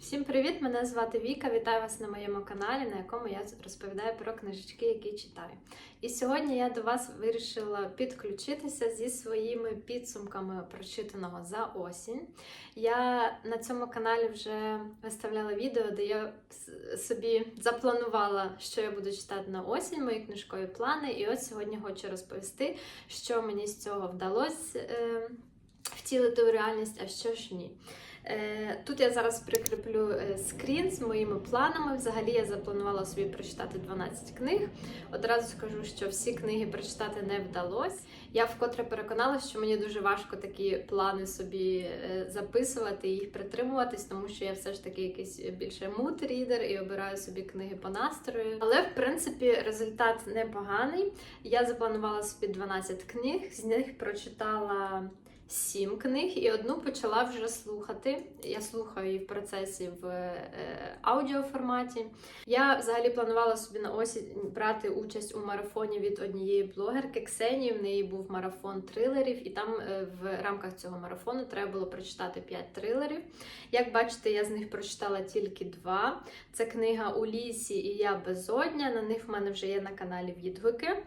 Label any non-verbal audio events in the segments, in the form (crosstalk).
Всім привіт! Мене звати Віка. Вітаю вас на моєму каналі, на якому я розповідаю про книжечки, які читаю. І сьогодні я до вас вирішила підключитися зі своїми підсумками прочитаного за осінь. Я на цьому каналі вже виставляла відео, де я собі запланувала, що я буду читати на осінь, мої книжкові плани. І от сьогодні хочу розповісти, що мені з цього вдалося е, втілити у реальність, а що ж ні. Е, Тут я зараз прикріплю е, скрін з моїми планами. Взагалі я запланувала собі прочитати 12 книг. Одразу скажу, що всі книги прочитати не вдалося. Я вкотре переконалася, що мені дуже важко такі плани собі е, записувати і їх притримуватись, тому що я все ж таки якийсь більше муд-рідер і обираю собі книги по настрою. Але в принципі результат непоганий. Я запланувала собі 12 книг, з них прочитала. Сім книг і одну почала вже слухати. Я слухаю її в процесі в е, аудіоформаті. Я взагалі планувала собі на осінь брати участь у марафоні від однієї блогерки Ксенії. В неї був марафон трилерів, і там е, в рамках цього марафону треба було прочитати 5 трилерів. Як бачите, я з них прочитала тільки два. Це книга у лісі і я безодня. На них в мене вже є на каналі відгуки.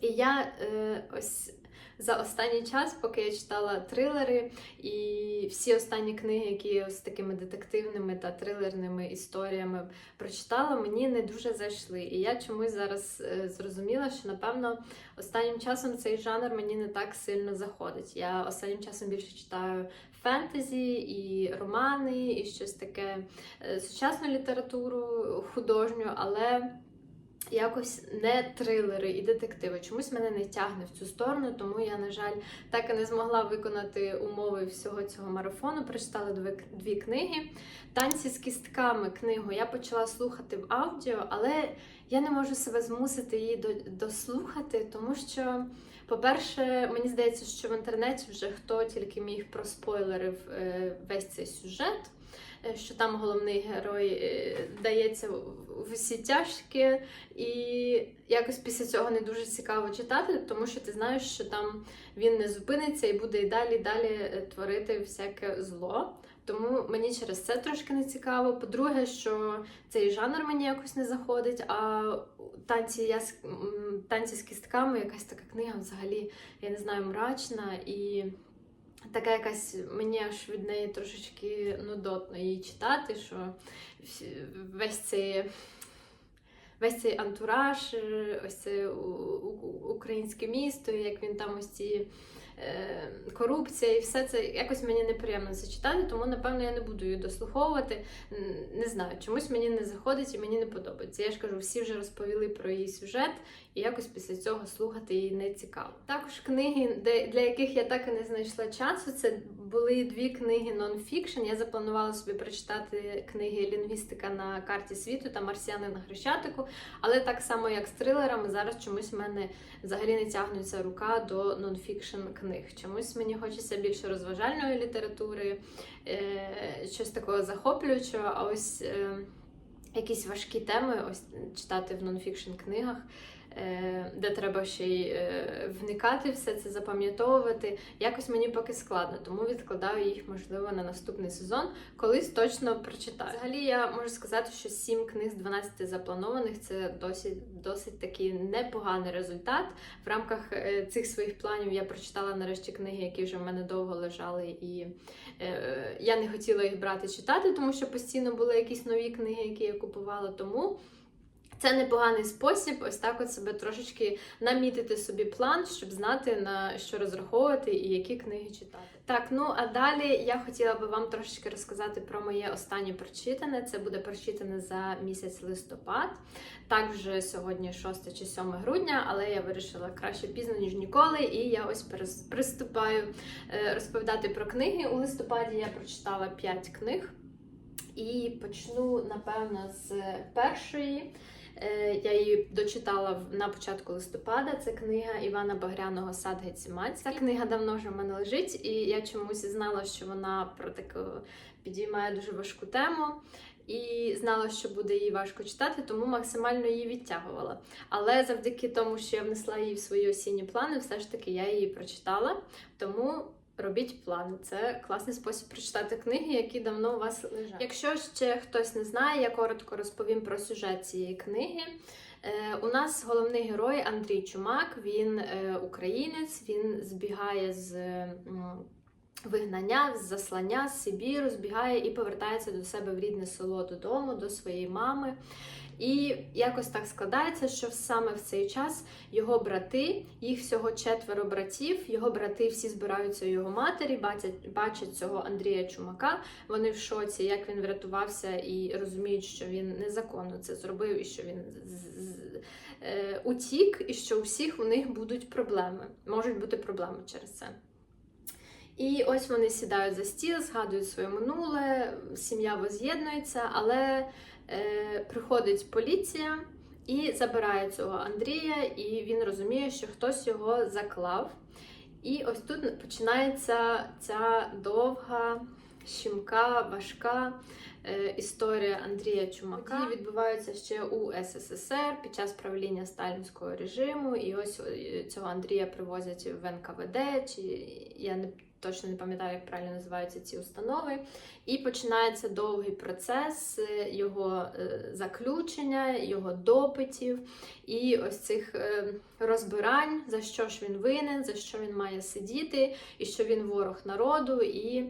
І я е, ось за останній час, поки я читала трилери, і всі останні книги, які я з такими детективними та трилерними історіями прочитала, мені не дуже зайшли. І я чомусь зараз е, зрозуміла, що напевно останнім часом цей жанр мені не так сильно заходить. Я останнім часом більше читаю фентезі і романи, і щось таке е, сучасну літературу художню, але якось не трилери і детективи. Чомусь мене не тягне в цю сторону, тому я, на жаль, так і не змогла виконати умови всього цього марафону. Прочитала дві, дві книги. Танці з кістками книгу я почала слухати в аудіо, але я не можу себе змусити її до- дослухати, тому що. По-перше, мені здається, що в інтернеті вже хто тільки міг проспойлерив е, весь цей сюжет, що там головний герой е, дається в- усі тяжкі, і якось після цього не дуже цікаво читати, тому що ти знаєш, що там він не зупиниться і буде і далі, і далі е, творити всяке зло. Тому мені через це трошки не цікаво. По-друге, що цей жанр мені якось не заходить, а танці, я, з- танці з кістками, якась така книга взагалі, я не знаю, мрачна і така якась мені аж від неї трошечки нудотно її читати, що весь цей. Весь цей антураж, е, ось це українське місто, як він там ось ці корупція і все це якось мені неприємно це читати, тому напевно я не буду її дослуховувати. Не знаю, чомусь мені не заходить і мені не подобається. Я ж кажу, всі вже розповіли про її сюжет, і якось після цього слухати її не цікаво. Також книги, для яких я так і не знайшла часу. Це були дві книги нон-фікшн. Я запланувала собі прочитати книги Лінгвістика на карті світу та Марсіани на Хрещатику. Але так само, як з трилерами, зараз чомусь в мене взагалі не тягнеться рука до нон-фікшн книг. Чомусь мені хочеться більше розважальної літератури, е, щось такого захоплюючого, а ось е, якісь важкі теми ось читати в нонфікшн книгах. Е, Де треба ще й е, вникати, все це запам'ятовувати. Якось мені поки складно, тому відкладаю їх, можливо, на наступний сезон, колись точно прочитаю. Взагалі, я можу сказати, що 7 книг з 12 запланованих це досить, досить такий непоганий результат. В рамках е, цих своїх планів я прочитала нарешті книги, які вже в мене довго лежали, і я не хотіла їх брати читати, тому що постійно були якісь нові книги, які я купувала. Тому це непоганий спосіб, ось так от себе трошечки намітити собі план, щоб знати на що розраховувати і які книги читати. Так, ну а далі я хотіла би вам трошечки розказати про моє останнє прочитане. Це буде прочитане за місяць листопад. Так, вже сьогодні 6 чи 7 грудня, але я вирішила краще пізно, ніж ніколи. І я ось приступаю е, розповідати про книги. У листопаді я прочитала 5 книг. І почну, напевно, з першої. Е, Я її дочитала на початку листопада. Це книга Івана Багряного Сад Гецімаць. Ця книга давно вже в мене лежить, і я чомусь знала, що вона про таку підіймає дуже важку тему. І знала, що буде її важко читати, тому максимально її відтягувала. Але завдяки тому, що я внесла її в свої осінні плани, все ж таки я її прочитала. Тому Робіть плани. Це класний спосіб прочитати книги, які давно у вас лежать. Якщо ще хтось не знає, я коротко розповім про сюжет цієї книги. Е, У нас головний герой Андрій Чумак, він е, українець, він збігає з вигнання, з заслання з Сибіру, збігає і повертається до себе в рідне село додому, до своєї мами. І якось так складається, що саме в цей час його брати, їх всього четверо братів, його брати всі збираються у його матері, бачать, бачать цього Андрія Чумака. Вони в шоці, як він врятувався, і розуміють, що він незаконно це зробив, і що він е, утік, і що у всіх у них будуть проблеми. Можуть бути проблеми через це. І ось вони сідають за стіл, згадують своє минуле, сім'я воз'єднується, але приходить поліція і забирає цього Андрія, і він розуміє, що хтось його заклав. І ось тут починається ця довга, щімка, важка е, історія Андрія Чумака. Події відбуваються ще у СССР під час правління сталінського режиму. І ось е, цього Андрія привозять в НКВД, чи я не точно не пам'ятаю, як правильно називаються ці установи. І починається довгий процес е, його е, заключення, його допитів і ось цих е, розбирань, за що ж він винен, за що він має сидіти, і що він ворог народу. І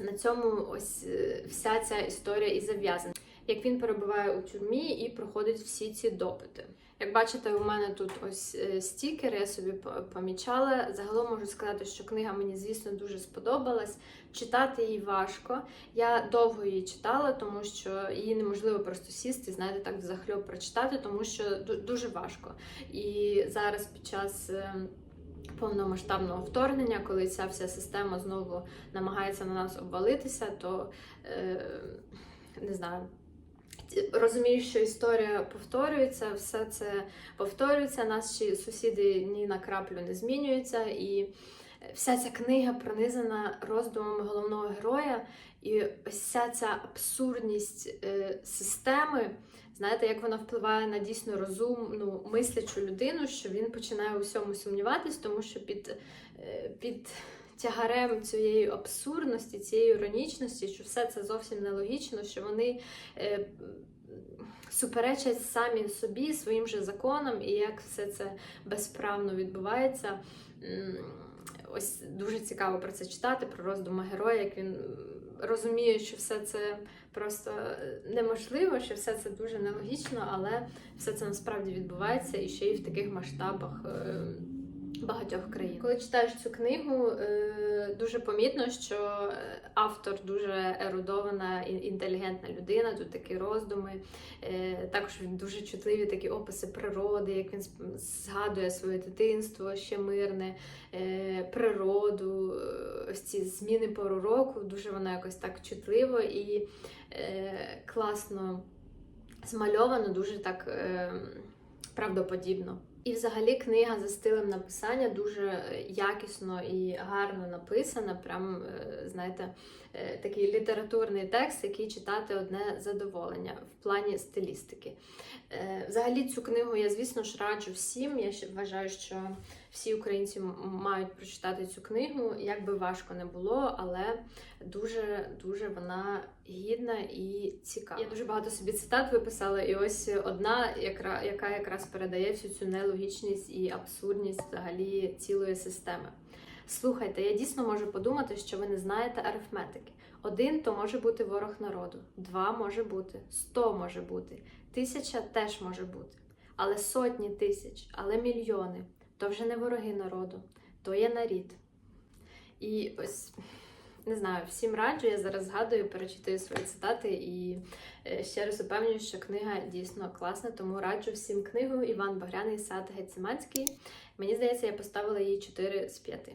на цьому ось вся ця історія і зав'язана. Як він перебуває у тюрмі і проходить всі ці допити. Як бачите, у мене тут ось е, стікери, я собі помічала. Загалом можу сказати, що книга мені, звісно, дуже сподобалась. Читати її важко. Я довго її читала, тому що її неможливо просто сісти, знаєте, так захльоп прочитати, тому що дуже важко. І зараз під час. е, Повномасштабного вторгнення, коли ця вся система знову намагається на нас обвалитися, то е, не знаю, розумію, що історія повторюється, все це повторюється. Наші сусіди ні на краплю не змінюються, і вся ця книга пронизана роздумами головного героя, і ось вся ця абсурдність е, системи. Знаєте, як вона впливає на дійсно розумну мислячу людину, що він починає у всьому сумніватись, тому що під, е, під тягарем цієї абсурдності, цієї іронічності, що все це зовсім нелогічно, що вони е, суперечать самі собі, своїм же законам, і як все це безправно відбувається. Ось дуже цікаво про це читати, про роздуми героя, як він розуміє, що все це просто неможливо, що все це дуже нелогічно, але все це насправді відбувається і ще й в таких масштабах. Багатьох країн. Коли читаєш цю книгу, е, дуже помітно, що автор дуже ерудована інтелігентна людина. Тут такі роздуми. Е, Також він дуже чутливі такі описи природи, як він згадує своє дитинство, ще мирне, е, природу, ось ці зміни пору року. Дуже воно якось так чутливо і класно змальовано, дуже так правдоподібно. І взагалі книга за стилем написання дуже якісно і гарно написана. Прям, е, знаєте, такий літературний текст, який читати одне задоволення в плані стилістики. Е, Взагалі цю книгу я, звісно ж, раджу всім. Я вважаю, що всі українці мають прочитати цю книгу, як би важко не було, але дуже дуже вона гідна і цікава. Я дуже багато собі цитат виписала, і ось одна, яка якраз передає всю цю нелогічність і абсурдність взагалі цілої системи. Слухайте, я дійсно можу подумати, що ви не знаєте арифметики. Один то може бути ворог народу, два може бути, сто може бути, тисяча теж може бути, але сотні тисяч, але мільйони то вже не вороги народу, то є нарід. І ось не знаю, всім раджу. Я зараз згадую, перечитую свої цитати і е, ще раз упевнюю, що книга дійсно класна, тому раджу всім книгу Іван Багряний сад Гециманський. Мені здається, я поставила їй 4 з 5.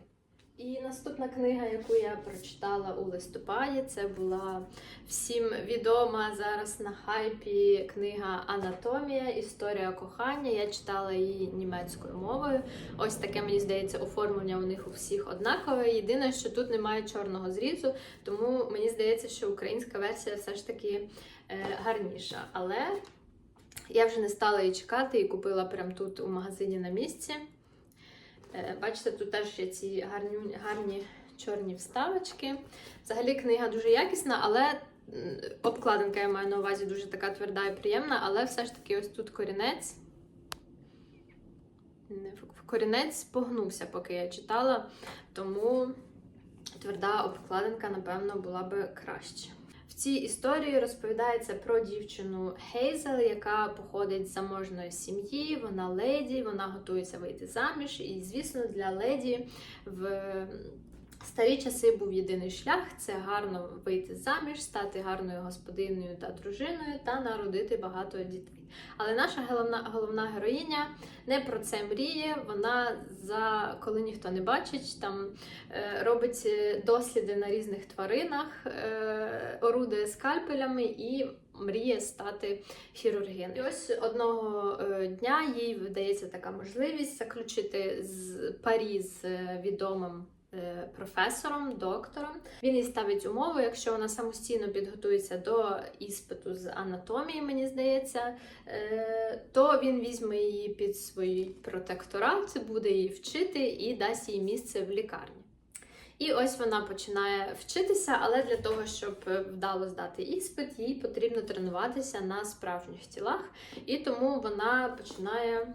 І наступна книга, яку я прочитала у листопаді, це була всім відома зараз на хайпі книга Анатомія, історія кохання. Я читала її німецькою мовою. Ось таке, мені здається, оформлення у них у всіх однакове. Єдине, що тут немає чорного зрізу, тому мені здається, що українська версія все ж таки е, гарніша. Але я вже не стала її чекати і купила прямо тут у магазині на місці. Е, Бачите, тут теж є ці гарні, гарні чорні вставочки. Взагалі книга дуже якісна, але обкладинка я маю на увазі дуже така тверда і приємна, але все ж таки ось тут корінець. Корінець погнувся, поки я читала, тому тверда обкладинка, напевно, була би краще. В цій історії розповідається про дівчину Хейзел, яка походить з заможної сім'ї, вона леді, вона готується вийти заміж. І, звісно, для леді в старі часи був єдиний шлях це гарно вийти заміж, стати гарною господиною та дружиною та народити багато дітей. Але наша головна, головна героїня не про це мріє. Вона за коли ніхто не бачить, там е, робить е, досліди на різних тваринах, е, орудує скальпелями і мріє стати хірургиною. І ось одного дня їй вдається така можливість заключити з парі з відомим. Е, Професором, доктором він їй ставить умову, якщо вона самостійно підготується до іспиту з анатомії, мені здається, е, то він візьме її під свій протекторат, буде її вчити і дасть їй місце в лікарні. І ось вона починає вчитися, але для того, щоб вдало здати іспит, їй потрібно тренуватися на справжніх тілах, і тому вона починає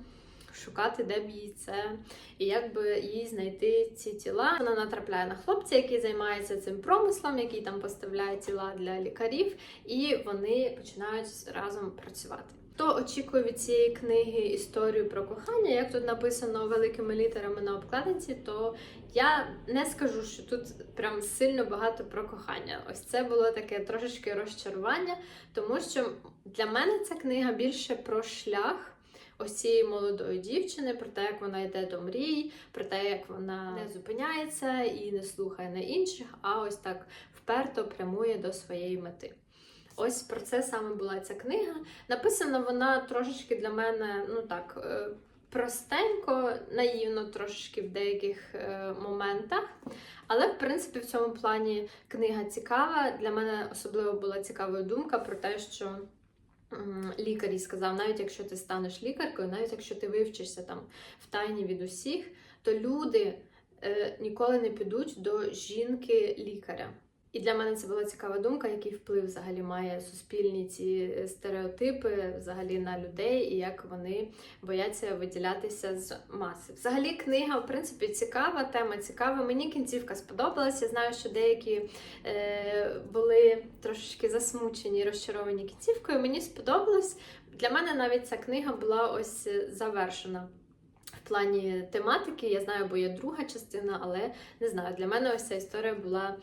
шукати, де б їй це, і як би їй знайти ці тіла. Вона натрапляє на хлопця, який займається цим промислом, який там поставляє тіла для лікарів, і вони починають разом працювати. Хто очікує від цієї книги історію про кохання, як тут написано великими літерами на обкладинці, то я не скажу, що тут прям сильно багато про кохання. Ось це було таке трошечки розчарування, тому що для мене ця книга більше про шлях. Ось цієї молодої дівчини, про те, як вона йде до мрій, про те, як вона не зупиняється і не слухає на інших, а ось так вперто прямує до своєї мети. Ось про це саме була ця книга. Написана вона трошечки для мене, ну так, е, простенько, наївно трошечки в деяких е, моментах. Але, в принципі, в цьому плані книга цікава. Для мене особливо була цікавою думка про те, що. Лікар їй сказав, навіть якщо ти станеш лікаркою, навіть якщо ти вивчишся там в тайні від усіх, то люди е, ніколи не підуть до жінки-лікаря. І для мене це була цікава думка, який вплив взагалі має суспільні ці е, стереотипи взагалі на людей, і як вони бояться виділятися з маси. Взагалі, книга, в принципі, цікава, тема цікава. Мені кінцівка сподобалась. Я знаю, що деякі е, були трошечки засмучені, розчаровані кінцівкою. Мені сподобалось. Для мене навіть ця книга була ось е, завершена. В плані тематики, я знаю, бо є друга частина, але не знаю. Для мене ось ця історія була,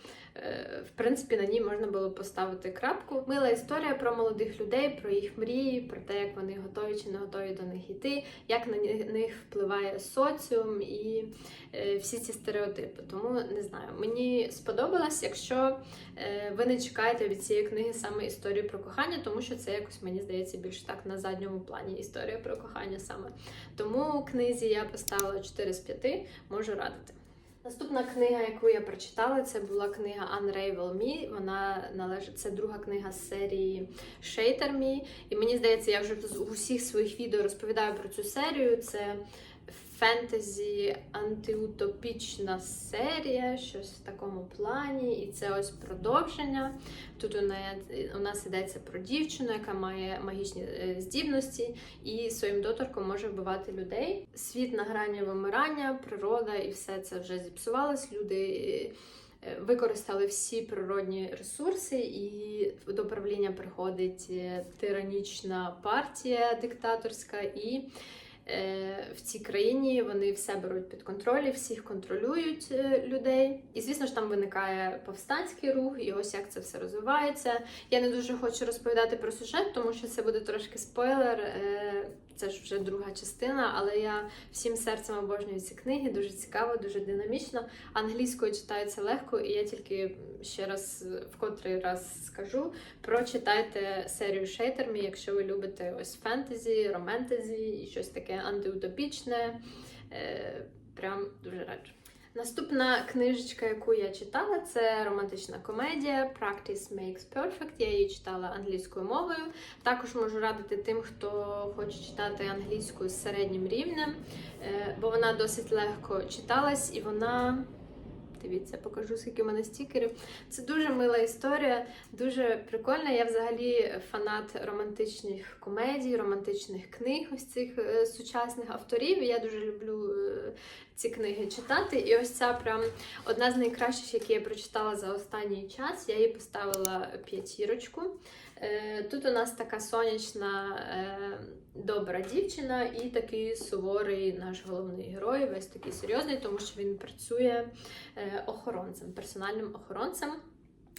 в принципі, на ній можна було поставити крапку. Мила історія про молодих людей, про їх мрії, про те, як вони готові чи не готові до них йти, як на них впливає соціум і е, всі ці стереотипи. Тому не знаю, мені сподобалось, якщо е, ви не чекаєте від цієї книги саме історію про кохання, тому що це якось мені здається більш так на задньому плані історія про кохання саме. Тому книзі я поставила 4 з 5, можу радити. Наступна книга, яку я прочитала, це була книга Unravel Me. Вона належить це друга книга з серії Shater Me. І мені здається, я вже з усіх своїх відео розповідаю про цю серію. Це фентезі антиутопічна серія, щось в такому плані. І це ось продовження. Тут у нас йдеться про дівчину, яка має магічні е, здібності і своїм доторком може вбивати людей. Світ на грані вимирання, природа і все це вже зіпсувалось. Люди. е, е, Використали всі природні ресурси, і до правління приходить тиранічна партія диктаторська, і в цій країні вони все беруть під контроль, всіх контролюють е, людей. І звісно ж там виникає повстанський рух, і ось як це все розвивається. Я не дуже хочу розповідати про сюжет, тому що це буде трошки спойлер. Це ж вже друга частина, але я всім серцем обожнюю ці книги. Дуже цікаво, дуже динамічно. Англійською читається легко, і я тільки ще раз в котрий раз скажу: прочитайте серію Шейтермі, якщо ви любите ось фентезі, романтезі і щось таке антиутопічне. Е, Прям дуже раджу. Наступна книжечка, яку я читала, це романтична комедія Practice Makes Perfect. Я її читала англійською мовою. Також можу радити тим, хто хоче читати англійською з середнім рівнем, е, бо вона досить легко читалась і вона Дивіться, покажу, скільки в мене стікерів. Це дуже мила історія, дуже прикольна. Я взагалі фанат романтичних комедій, романтичних книг, ось цих е, сучасних авторів. Я дуже люблю е, ці книги читати. І ось ця прям одна з найкращих, які я прочитала за останній час. Я їй поставила п'ятірочку. Е, Тут у нас така сонячна, е, добра дівчина і такий суворий наш головний герой, весь такий серйозний, тому що він працює е, охоронцем, персональним охоронцем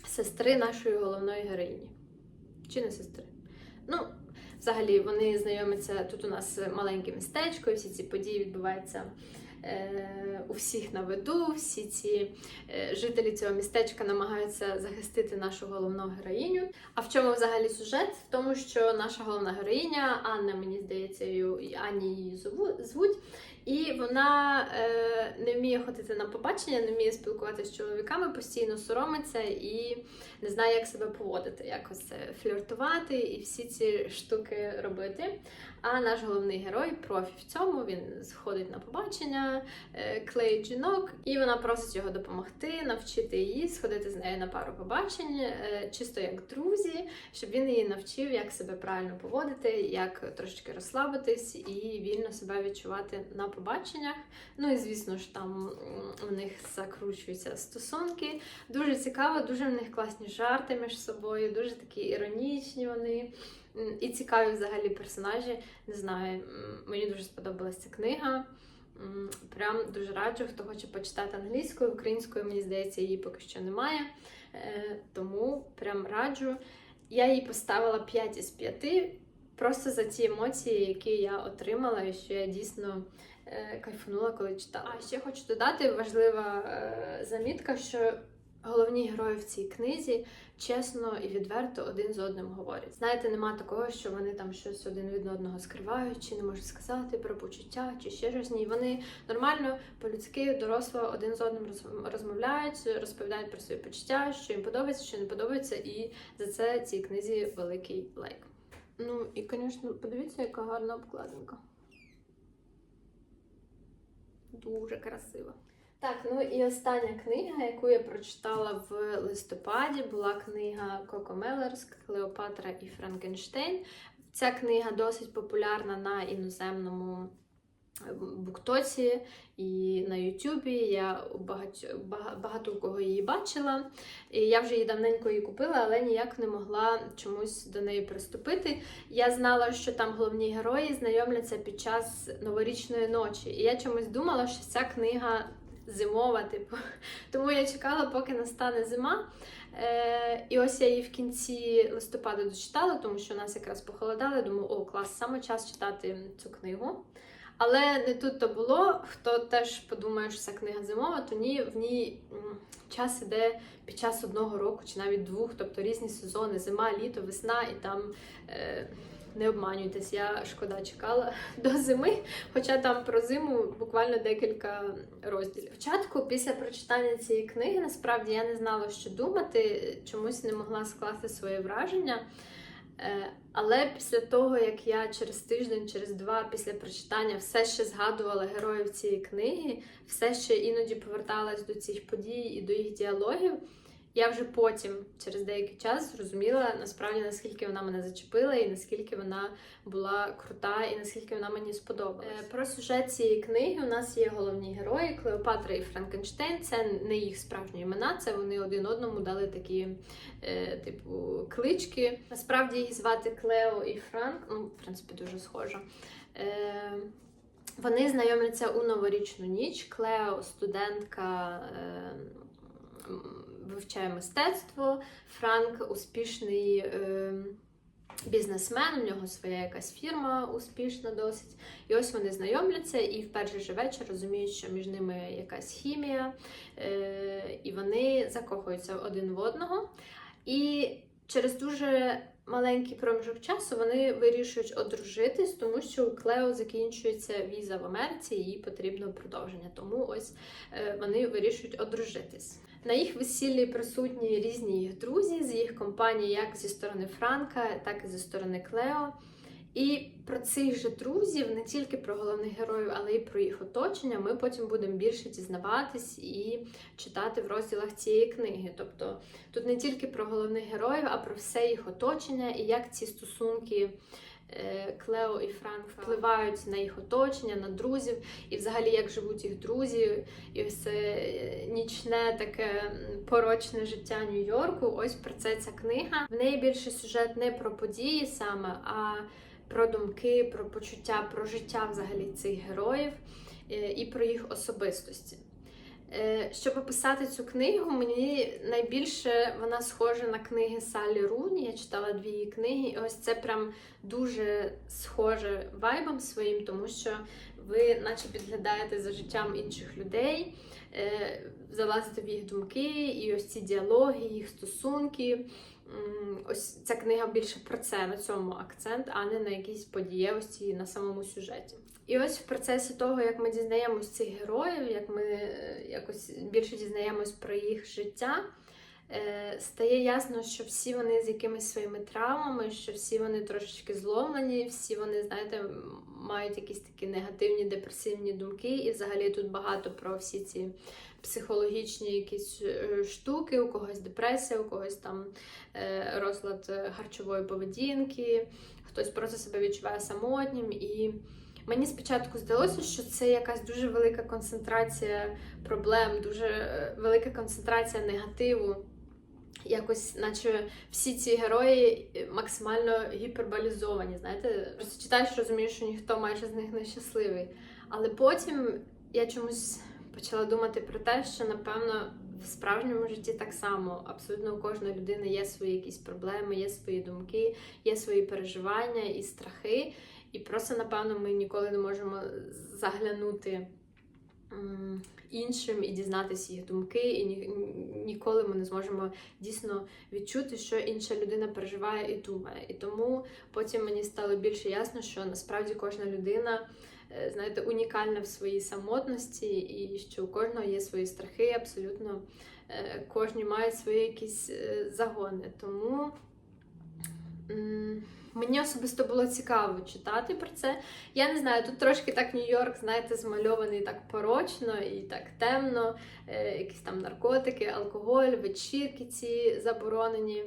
сестри нашої головної героїні. Чи не сестри? Ну, взагалі, вони знайомляться тут у нас маленьке містечко, і всі ці події відбуваються. Е, У всіх на виду, всі ці е, жителі цього містечка намагаються захистити нашу головну героїню. А в чому взагалі сюжет? В тому, що наша головна героїня Анна, мені здається, Ані її звуть, і вона е, не вміє ходити на побачення, не вміє спілкуватися з чоловіками, постійно соромиться і не знає, як себе поводити, якось фліртувати і всі ці штуки робити. А наш головний герой профі в цьому. Він сходить на побачення, е, клеїть жінок, і вона просить його допомогти, навчити її, сходити з нею на пару побачень, е, чисто як друзі, щоб він її навчив, як себе правильно поводити, як трошечки розслабитись і вільно себе відчувати на побаченнях. Ну і звісно ж, там у них закручуються стосунки. Дуже цікаво, дуже в них класні жарти між собою, дуже такі іронічні вони. І цікаві взагалі персонажі. Не знаю, мені дуже сподобалася ця книга. Прям дуже раджу, хто хоче почитати англійською, українською, мені здається, її поки що немає. Е, Тому прям раджу. Я їй поставила 5 із 5 просто за ті емоції, які я отримала, і що я дійсно е, кайфанула, коли читала. А ще хочу додати важлива е, замітка, що головні герої в цій книзі чесно і відверто один з одним говорять. Знаєте, нема такого, що вони там щось один від одного скривають, чи не можуть сказати про почуття, чи ще щось. Ні, вони нормально, по-людськи, доросло один з одним розмовляють, розповідають про свої почуття, що їм подобається, що не подобається, і за це цій книзі великий лайк. Ну і, звісно, подивіться, яка гарна обкладинка. Дуже красива. Так, ну і остання книга, яку я прочитала в листопаді, була книга Коко Мелерс, Клеопатра і Франкенштейн. Ця книга досить популярна на іноземному е, буктоці і на Ютубі. Я багать, багато у кого її бачила. І я вже її давненько її купила, але ніяк не могла чомусь до неї приступити. Я знала, що там головні герої знайомляться під час новорічної ночі. І я чомусь думала, що ця книга зимова, типу. (laughs) Тому я чекала, поки настане зима. Е, і ось я її в кінці листопада дочитала, тому що нас якраз похолодало. Думаю, о, клас, саме час читати цю книгу. Але не тут то було. Хто теж подумає, що ця книга зимова, то ні, в ній час іде під час одного року чи навіть двох, тобто різні сезони, зима, літо, весна, і там е, не обманюйтесь, я шкода чекала (laughs) до зими, хоча там про зиму буквально декілька розділів. Спочатку, після прочитання цієї книги, насправді я не знала, що думати, чомусь не могла скласти своє враження. Е, Але після того, як я через тиждень, через два після прочитання все ще згадувала героїв цієї книги, все ще іноді поверталась до цих подій і до їх діалогів, я вже потім, через деякий час, зрозуміла насправді наскільки вона мене зачепила, і наскільки вона була крута, і наскільки вона мені сподобалась. Е, Про сюжет цієї книги у нас є головні герої Клеопатра і Франкенштейн. Це не їх справжні імена, це вони один одному дали такі, е, типу, клички. Насправді їх звати Клео і Франк. Ну, в принципі, дуже схоже. Е, вони знайомляться у новорічну ніч. Клео, студентка, вивчає мистецтво. Франк успішний е, бізнесмен, у нього своя якась фірма успішна досить. І ось вони знайомляться, і в перший же вечір розуміють, що між ними якась хімія, е, і вони закохуються один в одного. І через дуже маленький проміжок часу вони вирішують одружитись, тому що у Клео закінчується віза в Америці, і їй потрібно продовження. Тому ось е, вони вирішують одружитись. На їх весіллі присутні різні їх друзі з їх компанії, як зі сторони Франка, так і зі сторони Клео. І про цих же друзів, не тільки про головних героїв, але й про їх оточення, ми потім будемо більше дізнаватись і читати в розділах цієї книги. Тобто тут не тільки про головних героїв, а про все їх оточення і як ці стосунки. е, Клео і Франк впливають на їх оточення, на друзів, і взагалі як живуть їх друзі, і це е, нічне таке порочне життя Нью-Йорку. Ось про це ця книга. В неї більше сюжет не про події саме, а про думки, про почуття, про життя взагалі цих героїв е, і про їх особистості. Е, Щоб описати цю книгу, мені найбільше вона схожа на книги Салі Руні. Я читала дві її книги, і ось це прям дуже схоже вайбом своїм, тому що ви, наче підглядаєте за життям інших людей, е, залазите в їх думки, і ось ці діалоги, їх стосунки. Ось ця книга більше про це, на цьому акцент, а не на якійсь подієвості на самому сюжеті. І ось в процесі того, як ми дізнаємось цих героїв, як ми е, якось більше дізнаємось про їх життя, е, стає ясно, що всі вони з якимись своїми травмами, що всі вони трошечки зломлені, всі вони, знаєте, мають якісь такі негативні депресивні думки, і взагалі тут багато про всі ці психологічні якісь е, штуки, у когось депресія, у когось там е, розлад е, харчової поведінки, хтось просто себе відчуває самотнім. І мені спочатку здалося, що це якась дуже велика концентрація проблем, дуже велика концентрація негативу. Якось, наче всі ці герої максимально гіперболізовані. Знаєте, просто читаєш, розумієш, що ніхто майже з них не щасливий. Але потім я чомусь почала думати про те, що напевно в справжньому житті так само абсолютно у кожної людини є свої якісь проблеми, є свої думки, є свої переживання і страхи. І просто, напевно, ми ніколи не можемо заглянути іншим і дізнатися їх думки, і ні, ніколи ми не зможемо дійсно відчути, що інша людина переживає і думає. І тому потім мені стало більше ясно, що насправді кожна людина. е, Знаєте, унікальна в своїй самотності, і що у кожного є свої страхи, абсолютно е, кожні мають свої якісь е, загони. Тому мені особисто було цікаво читати про це. Я не знаю, тут трошки так Нью-Йорк, знаєте, змальований так порочно і так темно, е, якісь там наркотики, алкоголь, вечірки ці заборонені.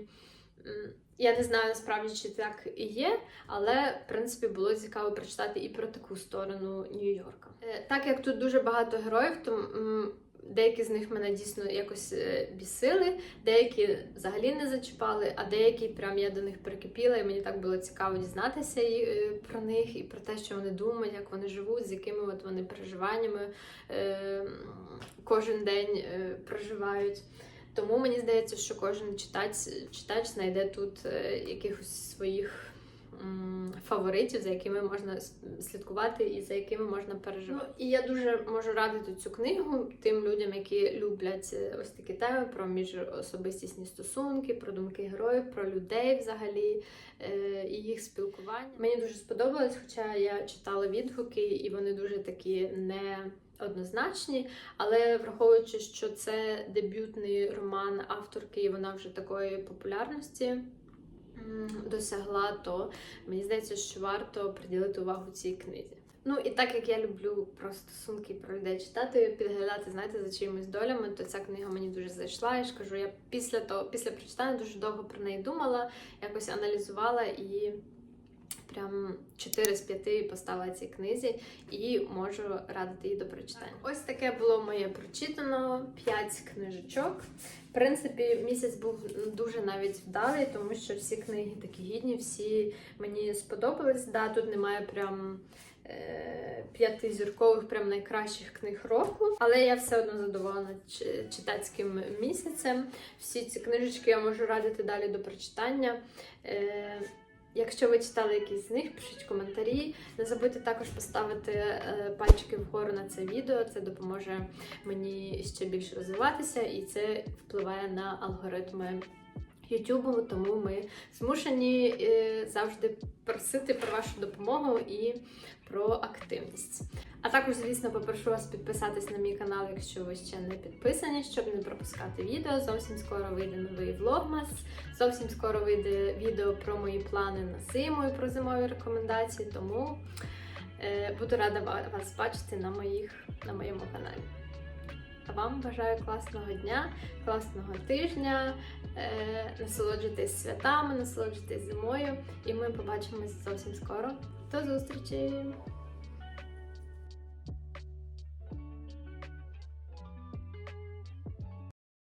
Я не знаю насправді, чи так і є, але в принципі було цікаво прочитати і про таку сторону Нью-Йорка. Е, Так як тут дуже багато героїв, то деякі з них мене дійсно якось е, бісили, деякі взагалі не зачіпали, а деякі прям я до них прикипіла, і мені так було цікаво дізнатися е, про них і про те, що вони думають, як вони живуть, з якими от вони переживаннями е, кожен день проживають. Тому мені здається, що кожен читач, читач знайде тут якихось своїх фаворитів, за якими можна слідкувати і за якими можна переживати. Ну, і я дуже можу радити цю книгу тим людям, які люблять е, ось такі теми про міжособистісні стосунки, про думки героїв, про людей взагалі е, і їх спілкування. Мені дуже сподобалось, хоча я читала відгуки, і вони дуже такі не. Однозначні, але враховуючи, що це дебютний роман авторки, і вона вже такої популярності досягла, то мені здається, що варто приділити увагу цій книзі. Ну і так як я люблю про стосунки про людей читати, підглядати, знаєте, за чиїмись долями, то ця книга мені дуже зайшла. Я ж кажу, я після того, після прочитання дуже довго про неї думала, якось аналізувала і прям 4 з 5 поставила цій книзі і можу радити її до прочитання. Ось таке було моє прочитано 5 книжечок. В принципі, місяць був дуже навіть вдалий, тому що всі книги такі гідні, всі мені сподобались. Да, тут немає прям е, п'ятизіркових, прям найкращих книг року, але я все одно задоволена читацьким місяцем. Всі ці книжечки я можу радити далі до прочитання. Якщо ви читали якісь з них, пишіть коментарі. Не забудьте також поставити е, пальчики вгору на це відео. Це допоможе мені ще більше розвиватися, і це впливає на алгоритми Ютубу, тому ми змушені е, завжди просити про вашу допомогу і про активність. А також, звісно, попрошу вас підписатись на мій канал, якщо ви ще не підписані, щоб не пропускати відео. Зовсім скоро вийде новий влогмас. Зовсім скоро вийде відео про мої плани на зиму і про зимові рекомендації. Тому е, буду рада вас бачити на, моїх, на моєму каналі. А вам бажаю класного дня, класного тижня. Е, насолоджуйтесь святами, насолоджуйтесь зимою, і ми побачимось зовсім скоро. До зустрічі!